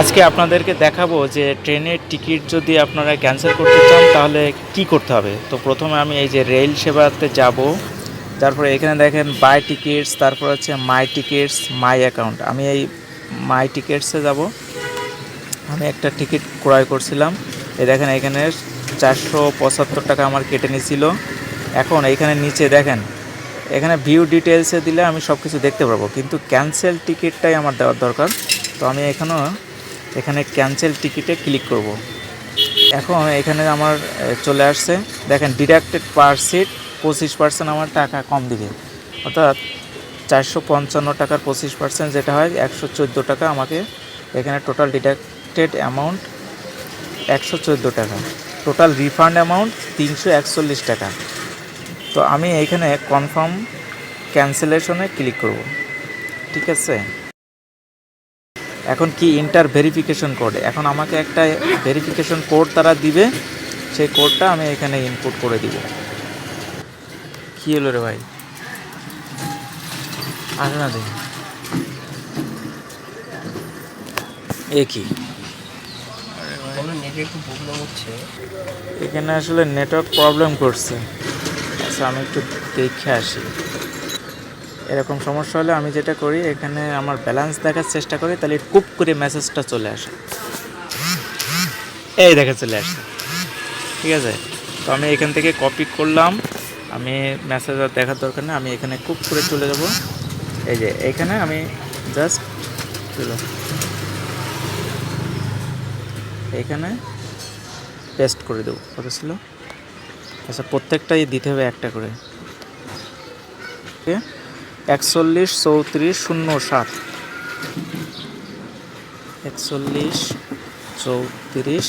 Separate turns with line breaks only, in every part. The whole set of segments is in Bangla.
আজকে আপনাদেরকে দেখাবো যে ট্রেনের টিকিট যদি আপনারা ক্যান্সেল করতে চান, তাহলে কি করতে হবে? তো প্রথমে আমি এই যে রেল সেবাতে যাব। তারপরে এখানে দেখেন বাই টিকিটস, তারপর হচ্ছে মাই টিকিটস, মাই অ্যাকাউন্ট। আমি এই মাই টিকিটসে যাব। আমি একটা টিকিট ক্রয় করছিলাম। এই দেখেন এখানে চারশো পঁচাত্তর টাকা আমার কেটে নিয়েছিল এখন এইখানে নিচে দেখেন, এখানে ভিউ ডিটেলসে দিলে আমি সব কিছু দেখতে পারব। কিন্তু ক্যান্সেল টিকিটটাই আমার দেওয়ার দরকার। তো আমি এখানেও এখানে ক্যান্সেল টিকিটে ক্লিক করব। এখন এখানে আমার চলে আসছে। দেখেন ডিডাক্টেড পার সিট পঁচিশ পার্সেন্ট আমার টাকা কম দিবে। অর্থাৎ চারশো পঞ্চান্ন টাকার পঁচিশ পার্সেন্ট যেটা হয়, একশো চোদ্দ টাকা আমাকে এখানে টোটাল ডিডাক্টেড অ্যামাউন্ট একশো চোদ্দ টাকা। টোটাল রিফান্ড অ্যামাউন্ট তিনশো একচল্লিশ টাকা। তো আমি এখানে কনফার্ম ক্যান্সেলেশনে ক্লিক করব। ঠিক আছে? এখন কি ইন্টার ভেরিফিকেশন কোড এখন আমাকে একটা ভেরিফিকেশন কোড তারা দিবে, সেই কোডটা আমি এখানে ইনপুট করে দিব। কি হলো রে ভাই? আসে না দেখি। এ কি? এখানে আসলে নেটওয়ার্ক প্রবলেম করছে। আচ্ছা আমি একটু দেখে আসি। এরকম সমস্যা হলে আমি যেটা করি, এখানে আমার ব্যালেন্স দেখার চেষ্টা করি, তাহলে কুপ করে মেসেজটা চলে আসে। এই দেখা চলে আসছে। ঠিক আছে? তো আমি এখান থেকে কপি করলাম। আমি মেসেজ আর দেখার দরকার নেই, আমি এখানে কুপ করে চলে যাব। এই যে, এখানে আমি জাস্ট চলো এখানে পেস্ট করে দেবো। কত ছিল? আচ্ছা প্রত্যেকটাই দিতে হবে একটা করে। ওকে একচল্লিশ চৌত্রিশ শূন্য সাত। একচল্লিশ চৌত্রিশ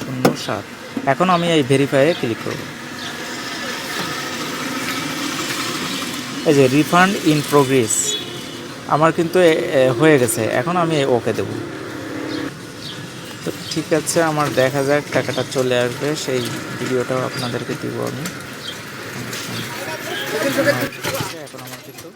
শূন্য সাত। এখন আমি এই ভেরিফাইয়ে ক্লিক করব। এই যে রিফান্ড ইন প্রোগ্রেস আমার কিন্তু হয়ে গেছে। এখন আমি ওকে দেবো। তো ঠিক আছে, আমার দেখা যাক, টাকাটা চলে আসবে। সেই ভিডিওটাও আপনাদেরকে দিব আমি। এখন আমার কিন্তু